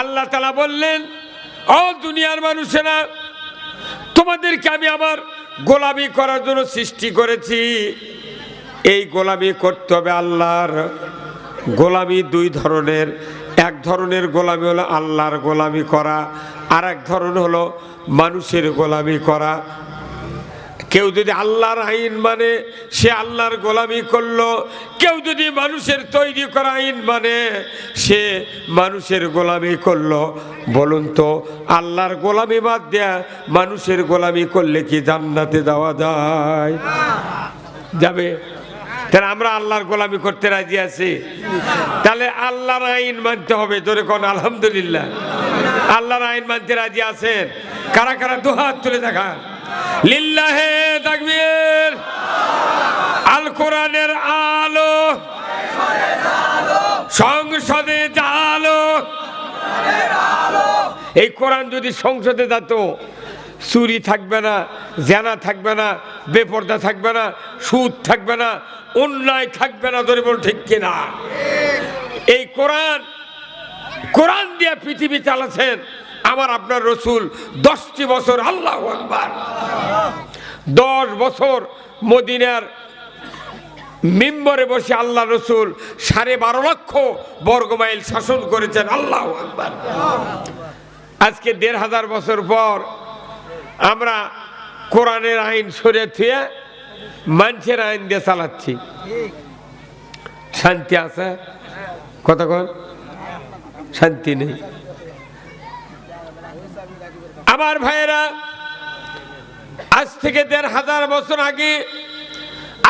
আল্লাহ তালা বললেন, ও দুনিয়ার মানুষেরা, তোমাদেরকে আমি আমার গোলামি করার জন্য সৃষ্টি করেছি। এই গোলামি করতে হবে আল্লাহর। গোলামি দুই ধরনের। এক ধরনের গোলামি হলো আল্লাহর গোলামি করা আর এক ধরন হলো মানুষের গোলামি করা। কেউ যদি আল্লাহর আইন মানে সে আল্লাহর গোলামি করল, কেউ যদি মানুষের তৈরি করা আইন মানে সে মানুষের গোলামি করল। বলুন তো, আল্লাহর গোলামি বাদ দেয়া মানুষের গোলামি করলে কি জান্নাতে যাওয়া যায়? যাবে? তাহলে আমরা আল্লাহর গোলামি করতে রাজি আছি। তাহলে আল্লাহর আইন মানতে হবে তোরে কোন আলহামদুলিল্লাহ। আল্লাহর আইন মানতে রাজি আছেন? কারা কারা দুহাত তুলে দেখান? লিল্লাহে তাকবীর। আল কোরআনের আলো। সংসদে আলো এই কোরআন যদি সংসদে যেত চুরি থাকবে না, জেনা থাকবে না, বেপর্দা থাকবে না, সুদ থাকবে না, অন্যায় থাকবে না, ধরে বল ঠিক কিনা? এই কোরআন কোরআন দিয়ে পৃথিবী চালাছেন আমার আপনার রসুল দশটি বছর, আল্লাহ আকবার। দশ বছর মদিনার মিম্বরে বসে আল্লাহ রসুল সাড়ে বারো লক্ষ বর্গমাইল শাসন করেছেন, আল্লাহ আকবার। আজকে দেড় হাজার বছর পর আমরা কোরআনের আইন সরে থুয়ে মানুষের আইন দিয়ে চালাচ্ছি। শান্তি আছে? কতক্ষণ? শান্তি নেই। আমার ভাইয়েরা, আজ থেকে দেড় হাজার বছর আগে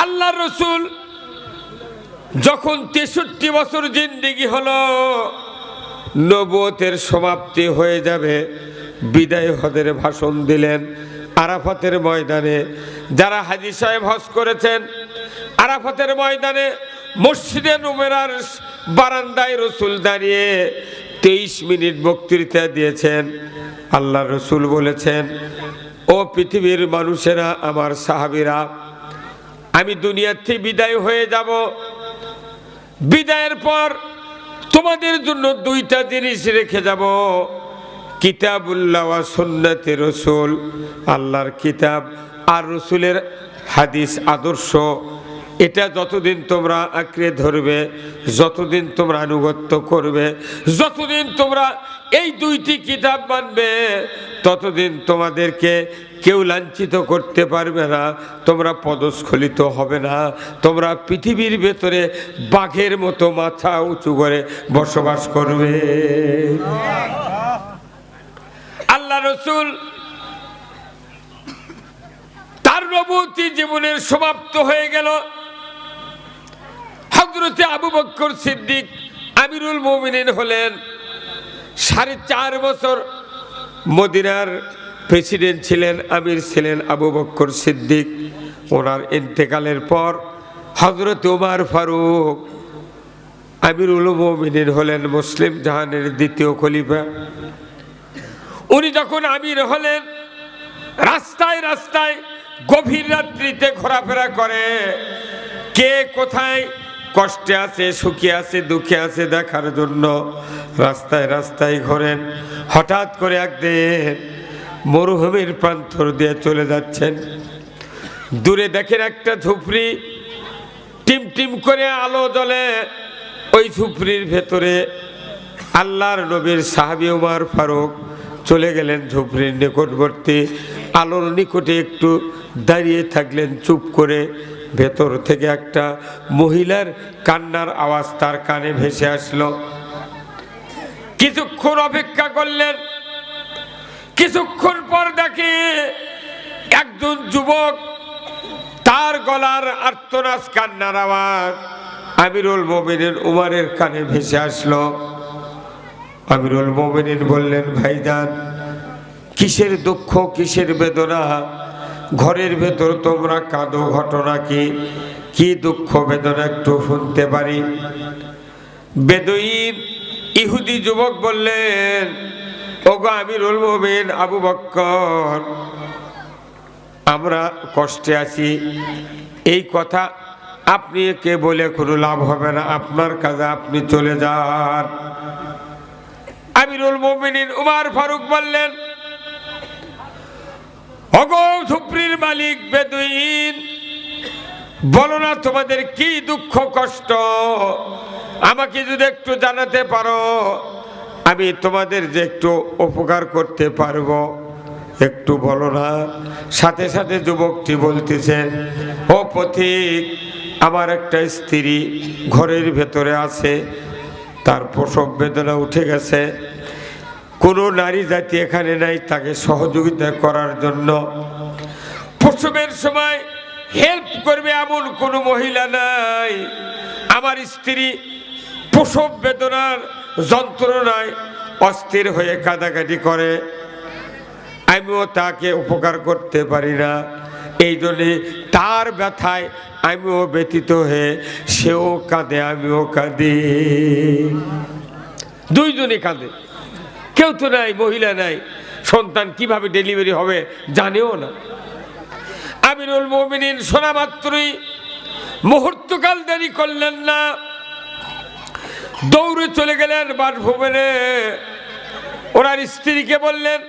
আল্লাহ রসুল যখন তেষট্টি বছর জিন্দিগি হলো নবতের সমাপ্তি হয়ে যাবে। বিদায় হদের ভাষণ দিলেন আরাফাতের ময়দানে। যারা হাজি সাহেব হজ করেছেন, আরাফাতের ময়দানে মসজিদে নুমেরার বারান্দায় রসুল দাঁড়িয়ে তেইশ মিনিট বক্তৃতা দিয়েছেন। আল্লাহ রসুল বলেছেন, ও পৃথিবীর মানুষেরা, আমার সাহাবিরা, আমি দুনিয়ার থেকে বিদায় হয়ে যাব। বিদায়ের পর তোমাদের জন্য দুইটা জিনিস রেখে যাব। কিতাবুল্লাহ ওয়া সুন্নতে রসুল, আল্লাহর কিতাব আর রসুলের হাদিস আদর্শ। এটা যতদিন তোমরা আঁকড়ে ধরবে, যতদিন তোমরা আনুগত্য করবে, যতদিন তোমরা এই দুইটি কিতাব মানবে, ততদিন তোমাদেরকে কেউ লাঞ্ছিত করতে পারবে না, তোমরা পদস্খলিত হবে না, তোমরা পৃথিবীর ভেতরে বাঘের মতো মাথা উঁচু করে বসবাস করবে। আল্লাহ রসুল তার নবতী জীবনের সমাপ্ত হয়ে গেল। হজরতে আবু বক্কর সিদ্দিক আমিরুল মোমিনিন হলেন। সাড়ে চার বছর মদিনার প্রেসিডেন্ট ছিলেন, আমির ছিলেন আবু বক্কর সিদ্দিক। ওনার ইন্তেকালের পর হজরত উমার ফারুক আমিরুল মোমিনিন হলেন মুসলিম জাহানের দ্বিতীয় খলিফা। উনি যখন আমির হলেন, রাস্তায় রাস্তায় গভীর রাত্রিতে ঘোরাফেরা করে, কে কোথায় কষ্টে আছে, সুখে আছে, দুঃখে আছে দেখার জন্য। রাস্তায় রাস্তায় ঘোরেন, হঠাৎ করে একদিন মরুভূমির প্রান্তর দিয়ে চলে যাচ্ছেন। দূরে দেখেন একটা ঝুপড়ি, টিম টিম করে আলো জ্বলে। ওই ঝুপড়ির ভেতরে আল্লাহর নবীর সাহাবি উমার ফারুক চলে গেলেন ঝুপড়ির নিকটবর্তী। আলোর নিকটে একটু দাঁড়িয়ে থাকলেন, চুপ করে ভেতর থেকে একটা মহিলার কান্নার আওয়াজ তার কানে ভেসে আসলো। কিছুক্ষণ অপেক্ষা করলেন। কিছুক্ষণ পর দেখে একজন যুবক তার গলার আর্তনাস কান্নার আওয়াজ আমিরুল মোমিনের উমারের কানে ভেসে আসলো। আমিরুল মোমিনিন বললেন, ভাইজান, কিসের দুঃখ, কিসের বেদনা? ঘরের ভেতর তোমরা কাঁদো, ঘটনা কি? কি দুঃখ, বেদনা একটু শুনতে পারি। বেদুইন ইহুদি যুবক বললেন, ওগো আমিরুল মোমিন আবু বক্কর, আমরা কষ্টে আছি। এই কথা আপনি কে বলে কোনো লাভ হবে না। আপনার কাজে আপনি চলে যান। আমিরুল মোমিনিন উমার ফারুক বললেন অগো ঝুপড়ির মালিক বেদুইন, বলো না তোমাদের কি দুঃখ কষ্ট? আমাকে যদি একটু জানাতে পারো, আমি তোমাদের যে একটু উপকার করতে পারব। একটু বলো না। সাথে সাথে যুবকটি বলতেছেন ও পথিক, আমার একটা স্ত্রী ঘরের ভেতরে আছে, তার প্রসব বেদনা উঠে গেছে। কোনো নারী জাতি এখানে নাই, তাকে সহযোগিতা করার জন্য। প্রসবের সময় হেল্প করবে এমন কোনো মহিলা নাই। আমার স্ত্রী প্রসব বেদনার যন্ত্রণায় অস্থির হয়ে কাঁদাকাটি করে। আমিও তাকে উপকার করতে পারি না। এই জন্যে তার ব্যথায় আমিও ব্যতীত হয়ে সেও কাঁদে, আমিও কাঁদি। দুইজনে কাঁদে। কেউ তো নাই, মহিলা নাই। সন্তান কীভাবে ডেলিভারি হবে জানেও না। আমিরুল মোমিনিন শোনা মাত্রই, মুহূর্তকাল দেরি করলেন না। দৌড়ে চলে গেলেন বাসভবনে। ওনার স্ত্রীকে বললেন,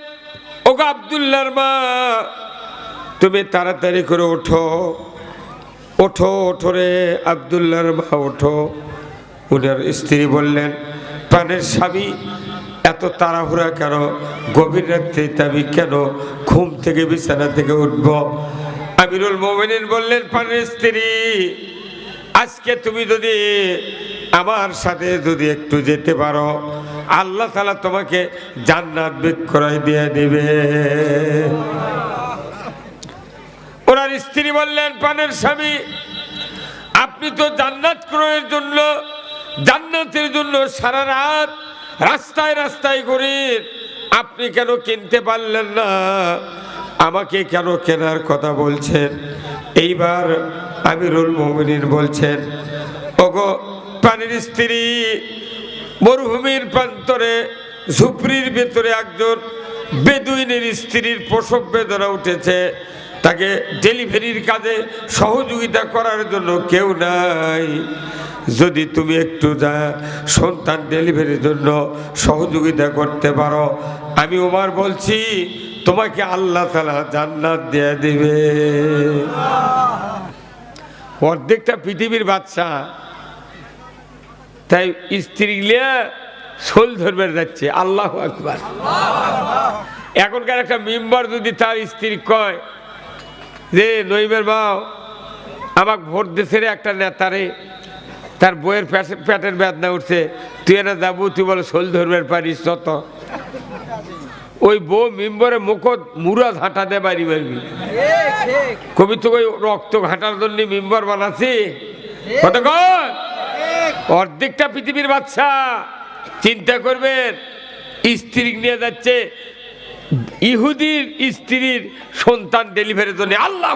ওগো আবদুল্লার মা, তুমি তাড়াতাড়ি করে ওঠো। ওঠো ওঠো রে আবদুল্লার মা, ওঠো। ওনার স্ত্রী বললেন, প্রাণের স্বামী এত তাড়াহুড়া কেন? গভীর রাত্রে আমি কেন ঘুম থেকে, বিছানা থেকে উঠব? আমিরুল মোমিনিন বললেন, পানের স্ত্রী, আজকে তুমি যদি আমার সাথে যদি একটু যেতে পারো, আল্লাহ তালা তোমাকে জান্নাত বিক্রয় দিয়ে দিবে। ওনার স্ত্রী বললেন প্রাণের স্বামী, আপনি তো জান্নাত ক্রয়ের জন্য, জান্নাতের জন্য সারা রাত রাস্তায় রাস্তায় ঘুরেন আপনি কেন কিনতে পারলেন না? আমাকে কেন কেনার কথা বলছেন? এইবার আমিরুল মোমিনিন বলছেন, ওগো প্রাণীর স্ত্রী, মরুভূমির প্রান্তরে, ঝুপড়ির ভেতরে একজন বেদুইনের স্ত্রীর প্রসব বেদনা উঠেছে। তাকে ডেলিভারির কাজে সহযোগিতা করার জন্য কেউ নাই। যদি তুমি একটু যা সন্তান ডেলিভারির জন্য সহযোগিতা করতে পারো, আমি ওমার বলছি, তোমাকে আল্লাহ তালা জান্নাত দিয়ে দেবে। অর্ধেকটা পৃথিবীর বাচ্চা, তাই স্ত্রী গিয়া শোল ধরবে যাচ্ছে, আল্লাহ আকবার। এখনকার একটা মেম্বার যদি তার স্ত্রী কয় যে নইবের বাও আমাকে ভোট দিছে রে একটা নেতারে, তার বইয়ের পেটে- পেটের বেদনা উঠছে। তুই এনে যাব, তুই বলে শোল ধরবে পারিস তত ওই বউ মেম্বারে মুখত মুরা ঝাঁটা দে বাড়ি মারবি কবি তো ওই রক্ত ঘাঁটার জন্য মেম্বার বানাচ্ছি। কতক্ষণ অর্ধেকটা পৃথিবীর বাচ্চা। চিন্তা করবেন, স্ত্রী নিয়ে যাচ্ছে ইহুদির স্ত্রীর সন্তান ডেলিভারির জন্য আল্লাহ